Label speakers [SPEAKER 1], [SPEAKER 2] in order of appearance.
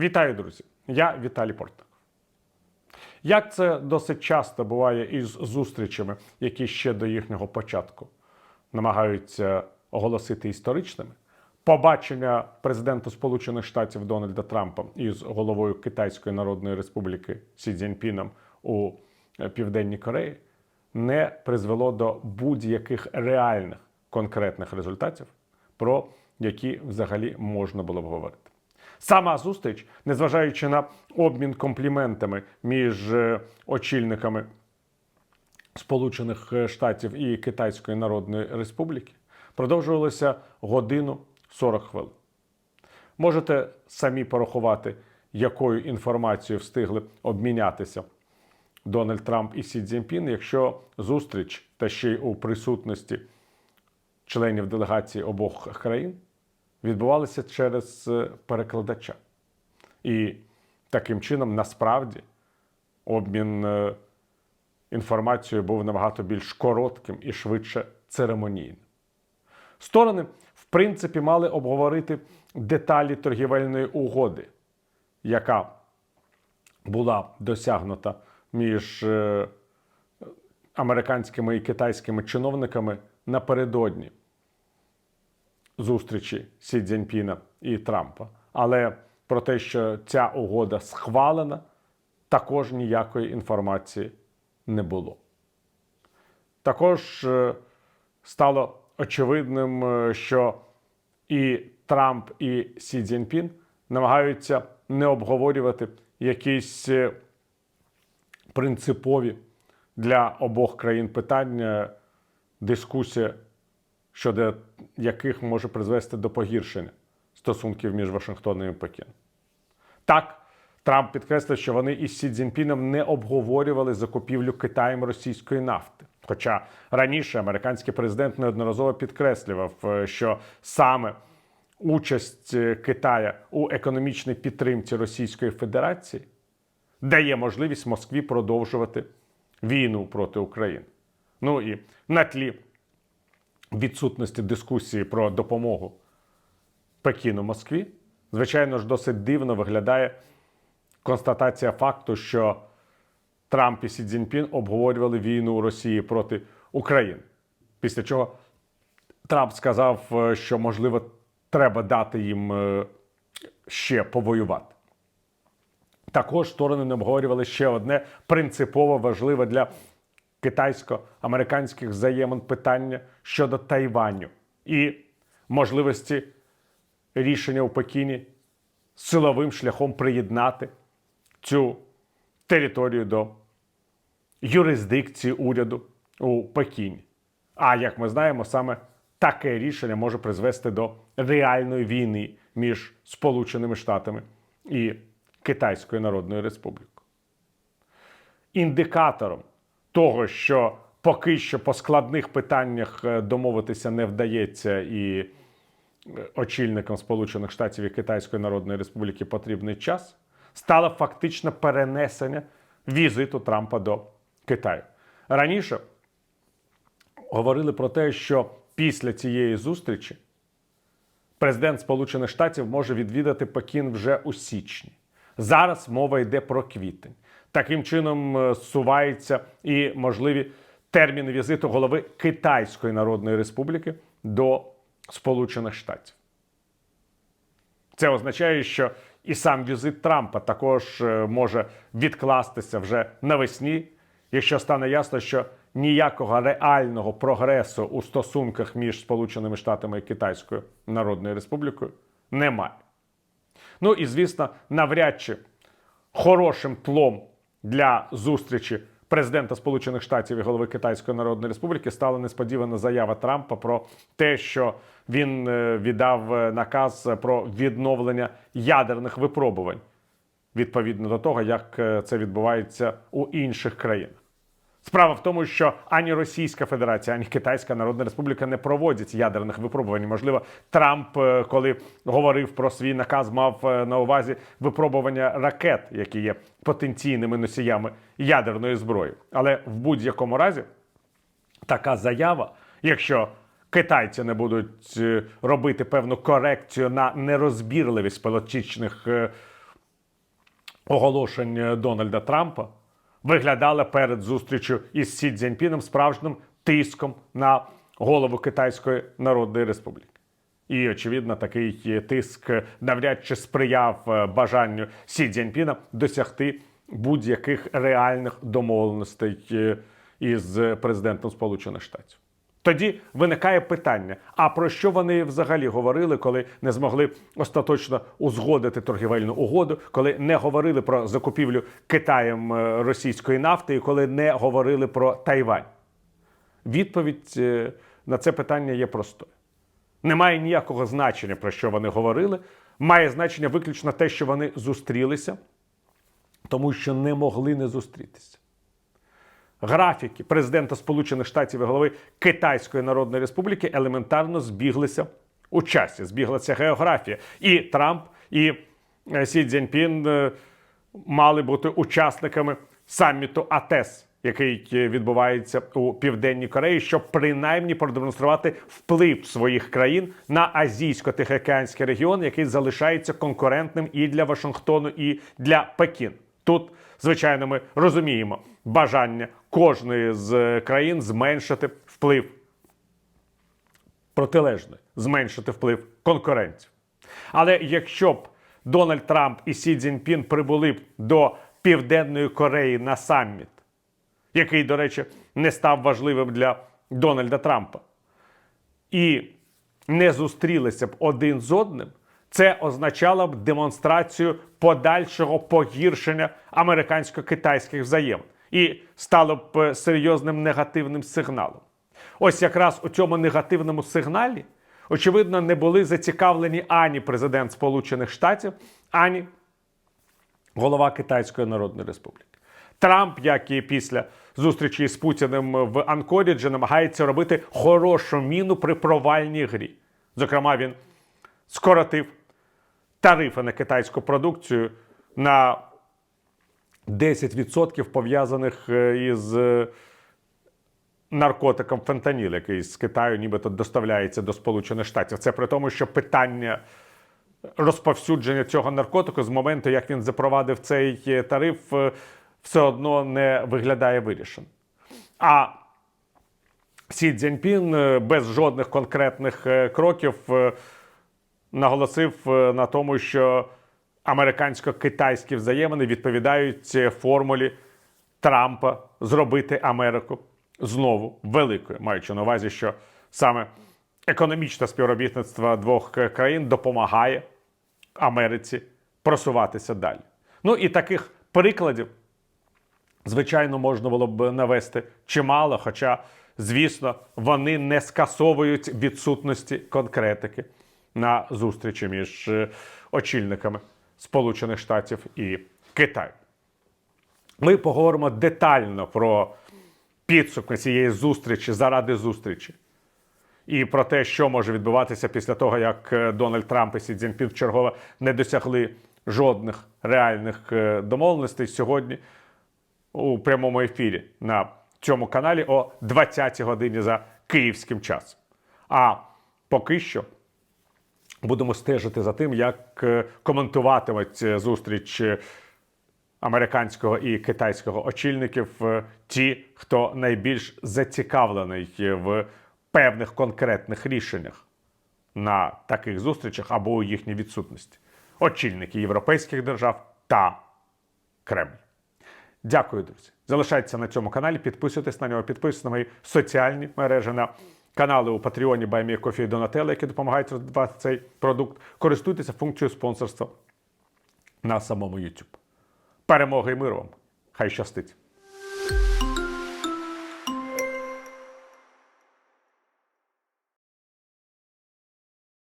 [SPEAKER 1] Вітаю, друзі! Я Віталій Портник. Як це досить часто буває із зустрічами, які ще до їхнього початку намагаються оголосити історичними, побачення президента Сполучених Штатів Дональда Трампа із головою Китайської Народної Республіки Сі Цзіньпіном у е, Південній Кореї не призвело до будь-яких реальних конкретних результатів, про які взагалі можна було б говорити. Сама зустріч, незважаючи на обмін компліментами між е, очільниками Сполучених Штатів і Китайської Народної Республіки, продовжувалася годину 40 хвилин. Можете самі порахувати, якою інформацією встигли обмінятися Дональд Трамп і Сі Цзіньпін, якщо зустріч та ще й у присутності членів делегації обох країн відбувалися через е, перекладача. І таким чином, насправді, обмін е, інформацією був набагато більш коротким і швидше церемонійним. Сторони, в принципі, мали обговорити деталі торгівельної угоди, яка була досягнута між е, американськими і китайськими чиновниками напередодні зустрічі Сі Цзіньпіна і Трампа. Але про те, що ця угода схвалена, також ніякої інформації не було. Також е, стало очевидним, е, що і Трамп, і Сі Цзіньпін намагаються не обговорювати якісь е, принципові для обох країн питання, дискусія щодо яких може призвести до погіршення стосунків між Вашингтоном і Пекіном. Так, Трамп підкреслив, що вони із Сі Цзіньпіном не обговорювали закупівлю Китаєм російської нафти. Хоча раніше американський президент неодноразово підкреслював, е, що саме участь е, Китая у економічній підтримці Російської Федерації дає можливість Москві продовжувати війну проти України. Ну і на тлі відсутності дискусії про допомогу Пекіну Москві, звичайно ж, досить дивно виглядає констатація факту, що Трамп і Сі Цзіньпін обговорювали війну Росії проти України. Після чого Трамп сказав, е, що можливо треба дати їм е, ще повоювати. Також сторони не обговорювали ще одне принципово важливе для китайсько-американських взаємин питання щодо Тайваню і можливості рішення у Пекіні силовим шляхом приєднати цю територію до юрисдикції уряду у Пекіні. А як ми знаємо, саме таке рішення може призвести до реальної війни між Сполученими Штатами і Китайською Народною Республікою. Індикатором того, що поки що по складних питаннях е, домовитися не вдається, і е, очільникам Сполучених Штатів і Китайської Народної Республіки потрібний час, стало фактично перенесення візиту Трампа до Китаю. Раніше говорили про те, що після цієї зустрічі президент Сполучених Штатів може відвідати Пекін вже у січні. Зараз мова йде про квітень. Таким чином е, зсуваються і можливі терміни візиту голови Китайської Народної Республіки до Сполучених Штатів. Це означає, що і сам візит Трампа також е, може відкластися вже навесні, якщо стане ясно, що ніякого реального прогресу у стосунках між Сполученими Штатами і Китайською Народною Республікою немає. Ну і звісно, навряд чи хорошим тлом для зустрічі президента Сполучених Штатів і голови Китайської Народної Республіки стала несподівана заява Трампа про те, що він е, віддав е, наказ про відновлення ядерних випробувань відповідно до того, як е, це відбувається у інших країнах. Справа в тому, що ані Російська Федерація, ані Китайська Народна Республіка не проводять ядерних випробувань. Можливо, Трамп, е, коли говорив про свій наказ, мав е, на увазі випробування ракет, які є потенційними носіями ядерної зброї. Але в будь-якому разі така заява, якщо китайці не будуть е, робити певну корекцію на нерозбірливість політичних оголошень Дональда Трампа виглядали перед зустрічю із Сі Цзіньпіном справжнім тиском на голову Китайської Народної Республіки. І, очевидно, такий тиск навряд чи сприяв е, бажанню Сі Цзіньпіна досягти будь-яких реальних домовленостей е, із президентом Сполучених Штатів. Тоді виникає питання: а про що вони взагалі говорили, коли не змогли остаточно узгодити торгівельну угоду, коли не говорили про закупівлю Китаєм е, російської нафти, і коли не говорили про Тайвань? Відповідь е, на це питання є простою. Немає ніякого значення, про що вони говорили. Має значення виключно те, що вони зустрілися, тому що не могли не зустрітися. Графіки президента Сполучених Штатів і голови Китайської Народної Республіки елементарно збіглися у часі, збіглася географія. І Трамп, і е, Сі Цзіньпін е, мали бути учасниками саміту АТЕС, який е, відбувається у Південній Кореї, щоб принаймні продемонструвати вплив своїх країн на азійсько-тихоокеанський регіон, який залишається конкурентним і для Вашингтону, і для Пекін. Тут, звичайно, ми розуміємо бажання кожної з країн зменшити вплив. Протилежне, зменшити вплив конкурентів. Але якщо б Дональд Трамп і Сі Цзіньпін прибули б до Південної Кореї на саміт, який, до речі, не став важливим для Дональда Трампа, і не зустрілися б один з одним, це означало б демонстрацію подальшого погіршення американсько-китайських взаємин і стало б е, серйозним негативним сигналом. Ось якраз у цьому негативному сигналі, очевидно, не були зацікавлені ані президент Сполучених Штатів, ані голова Китайської Народної Республіки. Трамп, як і після зустрічі з Путіним в Анкоріджі, намагається робити хорошу міну при провальній грі. Зокрема, він скоротив тарифи на китайську продукцію на 10% пов'язаних е, із е, наркотиком фентаніл, який з Китаю нібито доставляється до Сполучених Штатів. Це при тому, що питання розповсюдження цього наркотику з моменту, як він запровадив цей е, тариф, все одно не виглядає вирішеним. А Сі Цзіньпін без жодних конкретних кроків наголосив на тому, що американсько-китайські взаємини відповідають е, формулі Трампа зробити Америку знову великою, маючи на увазі, що саме економічне співробітництво двох країн допомагає Америці просуватися далі. Ну і таких прикладів, звичайно, можна було б навести чимало, хоча, звісно, вони не скасовують відсутності конкретики на зустрічі між е, очільниками Сполучених Штатів і Китаю. Ми поговоримо детально про підсумки цієї зустрічі заради зустрічі. І про те, що може відбуватися після того, як е, Дональд Трамп і Сі Цзіньпін вчергове не досягли жодних реальних е, домовленостей сьогодні у прямому ефірі на цьому каналі о 20-й годині за київським часом. А поки що будемо стежити за тим, як е, коментуватимуть е, зустріч е, американського і китайського очільників ті, хто найбільш зацікавлений в певних конкретних рішеннях на таких зустрічах або у їхній відсутності. Очільники європейських держав та Кремль. Дякую, друзі. Залишайтеся на цьому каналі, підписуйтесь на нього, підписуйтесь на мої соціальні мережі, на канали у Патреоні Баймі Кофі і Донателла, які допомагають розвивати цей продукт. Користуйтеся функцією спонсорства на самому YouTube. Перемоги і миру вам! Хай щастить!